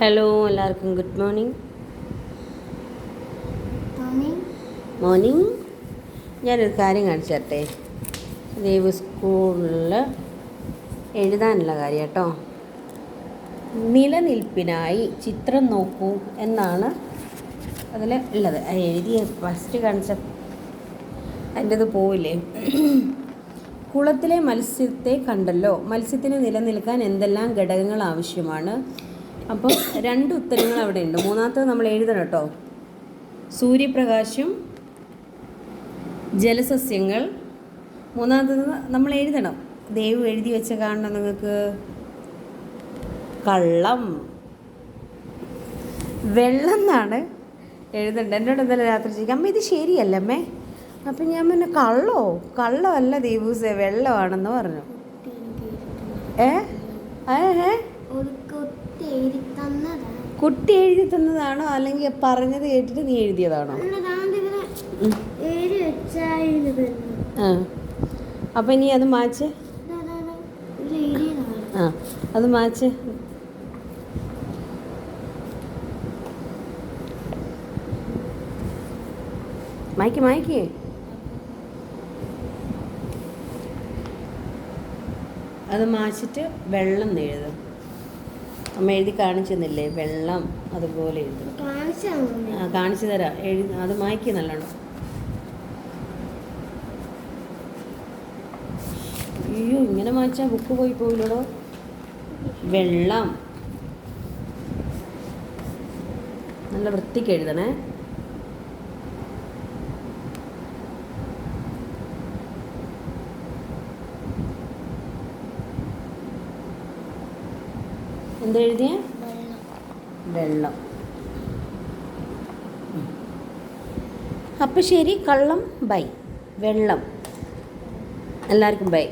Hello എല്ലാവർക്കും good morning morning ഞാനൊരു കാര്യം കാണിച്ചു തരട്ടെ ദൈവ സ്കൂളിൽ എഴുതാനുള്ള കാര്യം കേട്ടോ. നിലനിൽപ്പിനായി ചിത്രം നോക്കൂ എന്നാണ് അതിൽ ഉള്ളത്. എഴുതിയ ഫസ്റ്റ് കാണിച്ച അതിന്റെത് പോവില്ലേ? കുളത്തിലെ മത്സ്യത്തെ കണ്ടല്ലോ. മത്സ്യത്തിന് നിലനിൽക്കാൻ എന്തെല്ലാം ഘടകങ്ങൾ ആവശ്യമാണ്? അപ്പോൾ രണ്ട് ഉത്തരങ്ങൾ അവിടെ ഉണ്ട് മൂന്നാമത്തത് നമ്മൾ എഴുതണം കേട്ടോ. സൂര്യപ്രകാശം ജലസസ്യങ്ങൾ. മൂന്നാമത്തത് നമ്മൾ എഴുതണം. ദൈവം എഴുതി വെച്ച കാണണം നിങ്ങൾക്ക്. കള്ളം. വെള്ളം എന്നാണ് എഴുതണ്ട. എന്നോട് എന്തായാലും രാത്രി ചോദിക്കും അമ്മ ഇത് ശരിയല്ല അമ്മേ? അപ്പം ഞാൻ പിന്നെ കള്ളോ? കള്ളമല്ല ദൈവൂസേ വെള്ളമാണെന്ന് പറഞ്ഞു. ഏ ഏ ഒരു കുത്തി എഴുതി തന്നതാണ് കുട്ടി എഴുതി തന്നതാണോ? അല്ലെങ്കിൽ പറഞ്ഞത് കേട്ടിട്ട് നീ എഴുതിയതാണോ? ആ. അപ്പം ഇനി അത് മാച്ച്? ആ അത് മാച്ച്. മായ്ക്ക് മായ്ക്ക്. അത് മാച്ചിട്ട് വെള്ളം നേഴുതും എഴുതും. അമ്മ എഴുതി കാണിച്ചെന്നില്ലേ? വെള്ളം അതുപോലെ ആ കാണിച്ചു തരാം. എഴുതി അത് മായ്ക്ക് നല്ലോണം. അയ്യോ ഇങ്ങനെ മായ്ച്ചാൽ ബുക്ക് പോയി പോയില്ലോ വെള്ളം. നല്ല വൃത്തിക്ക് എഴുതണേ. എന്താ എഴുതിയ വെള്ളം. അപ്പം ശരി കള്ളം ബൈ. വെള്ളം. എല്ലാവർക്കും ബൈ.